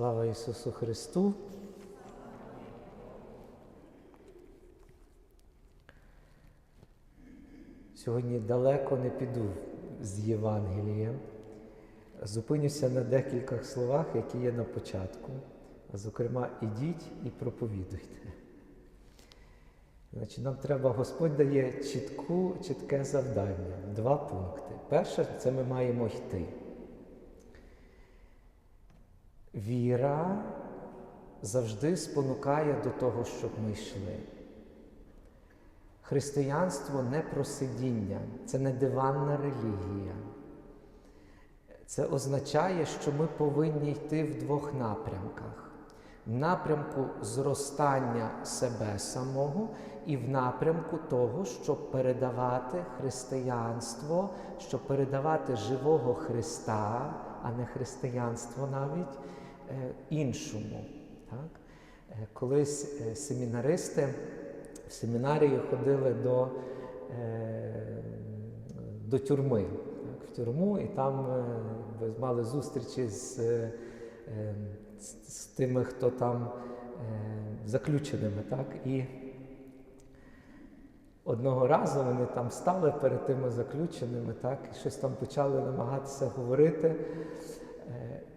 Слава Ісусу Христу! Сьогодні далеко не піду з Євангелієм. Зупинюся на декількох словах, які є на початку. Зокрема, ідіть і проповідуйте. Значить, Нам треба, Господь дає чітку, чітке завдання, два пункти. Перше, це ми маємо йти. Віра завжди спонукає до того, щоб ми йшли. Християнство не про сидіння, це не диванна релігія. Це означає, що ми повинні йти в двох напрямках: в напрямку зростання себе самого і в напрямку того, щоб передавати християнство, щоб передавати живого Христа, а не християнство навіть іншому. Так? Колись семінаристи в семінарії ходили до до тюрми, так, в тюрму, і там мали зустрічі з, з, з тими, хто там заключеними. Так? І одного разу вони там стали перед тими заключеними, так, і щось там почали намагатися говорити.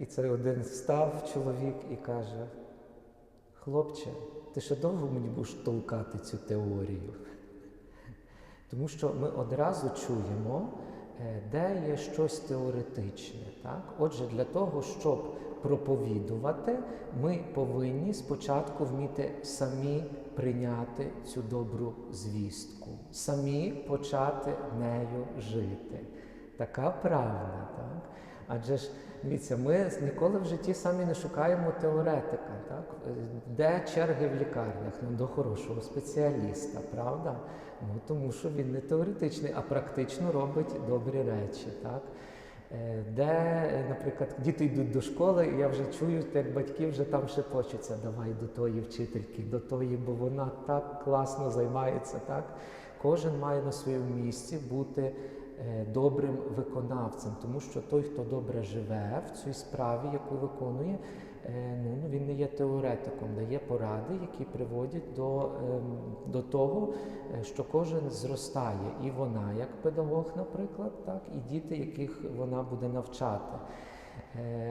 І цей один встав чоловік і каже: хлопче, ти ще довго мені будеш толкати цю теорію? Тому що ми одразу чуємо, де є щось теоретичне. Так? Отже, для того, щоб проповідувати, ми повинні спочатку вміти самі прийняти цю добру звістку, самі почати нею жити. Така правда. Так? Адже ж дивіться, ми ніколи в житті самі не шукаємо теоретика, так? де черги в лікарнях ну, до хорошого спеціаліста, правда? Ну, Тому що він не теоретичний, а практично робить добрі речі. Так? Де, наприклад, діти йдуть до школи, і я вже чую, як батьки вже там шепочуться, давай до тої вчительки, до тої, бо вона так класно займається. Так? Кожен має на своєму місці бути добрим виконавцем, тому що той, хто добре живе в цій справі, яку виконує, ну, він не є теоретиком, дає поради, які приводять до, до того, що кожен зростає. І вона, як педагог, наприклад, так, і діти, яких вона буде навчати.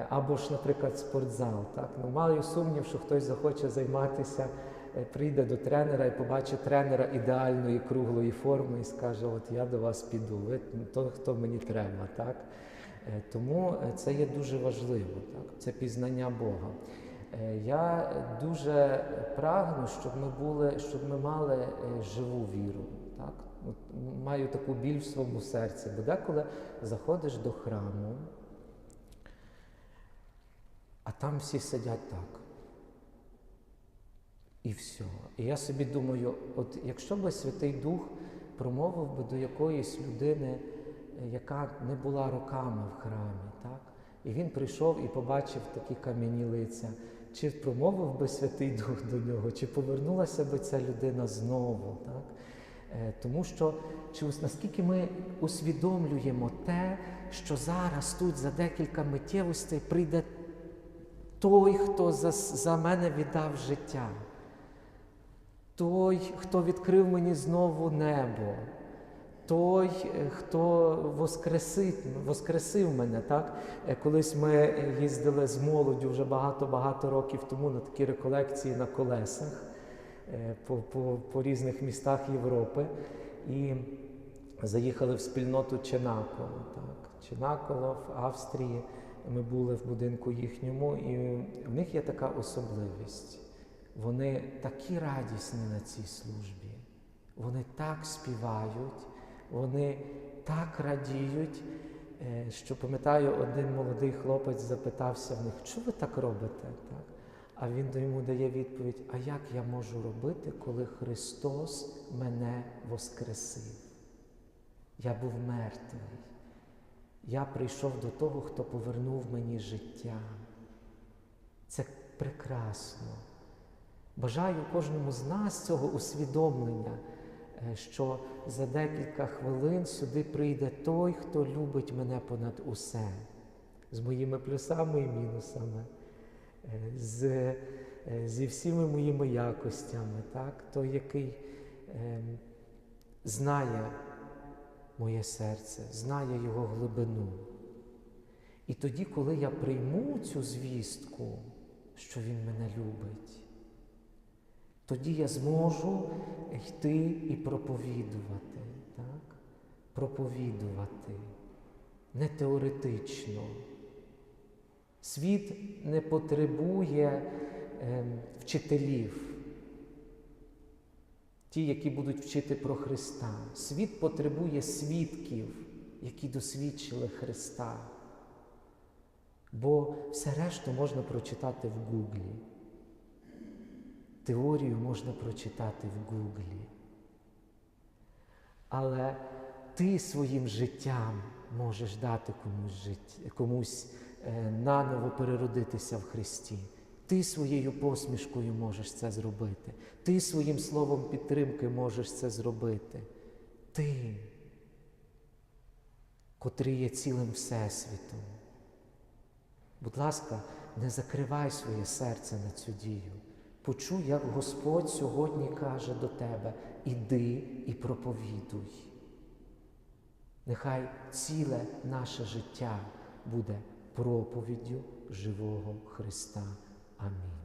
Або ж, наприклад, спортзал. Так. Ну, Маю сумнів, що хтось захоче займатися прийде до тренера і побачить тренера ідеальної круглої форми і скаже, от я до вас піду, ви то, хто мені треба. Так? Тому це є дуже важливо, так? це пізнання Бога. Я дуже прагну, щоб ми були, щоб ми мали живу віру. Так? Маю таку біль в своєму серці, бо деколи заходиш до храму, а там всі сидять так. І все. І я собі думаю, от якщо би Святий Дух промовив би до якоїсь людини, яка не була роками в храмі, так? і він прийшов і побачив такі кам'яні лиця, чи промовив би Святий Дух до нього, чи повернулася би ця людина знову. Так? Тому що чи наскільки ми усвідомлюємо те, що зараз тут за декілька миттєвостей прийде той, хто за, за мене віддав життя. Той, хто відкрив мені знову небо, той, хто воскресив, воскресив мене. Так? Колись ми їздили з молоддю вже багато-багато років тому на такі реколекції на колесах по, по, по різних містах Європи і заїхали в спільноту Ченакова. Так? Ченакова в Австрії. Ми були в будинку їхньому, і в них є така особливість. Вони такі радісні на цій службі, вони так співають, вони так радіють, що пам'ятаю, один молодий хлопець запитався в них, що ви так робите? Так? А він йому дає відповідь: А як я можу робити, коли Христос мене воскресив? Я був мертвий. Я прийшов до того, хто повернув мені життя. Це прекрасно. Бажаю кожному з нас цього усвідомлення, що за декілька хвилин сюди прийде той, хто любить мене понад усе, з моїми плюсами і мінусами. е, з, е, зі всіми моїми якостями, так? той, який е, знає моє серце, знає його глибину. І тоді, коли я прийму цю звістку, що Він мене любить, тоді я зможу йти і проповідувати, так? проповідувати не теоретично. Світ не потребує ем, вчителів, ті, які будуть вчити про Христа. Світ потребує свідків, які досвідчили Христа. Бо все решту можна прочитати в Гуглі. Теорію можна прочитати в Гуглі. Але ти своїм життям можеш дати комусь, життя, комусь е, наново переродитися в Христі. Ти своєю посмішкою можеш це зробити. Ти своїм словом підтримки можеш це зробити. Ти, котрий є цілим Всесвітом. Будь ласка, не закривай своє серце на цю дію. Почуй, як Господь сьогодні каже до тебе: іди і проповідуй. Нехай ціле наше життя буде проповіддю живого Христа. Амінь.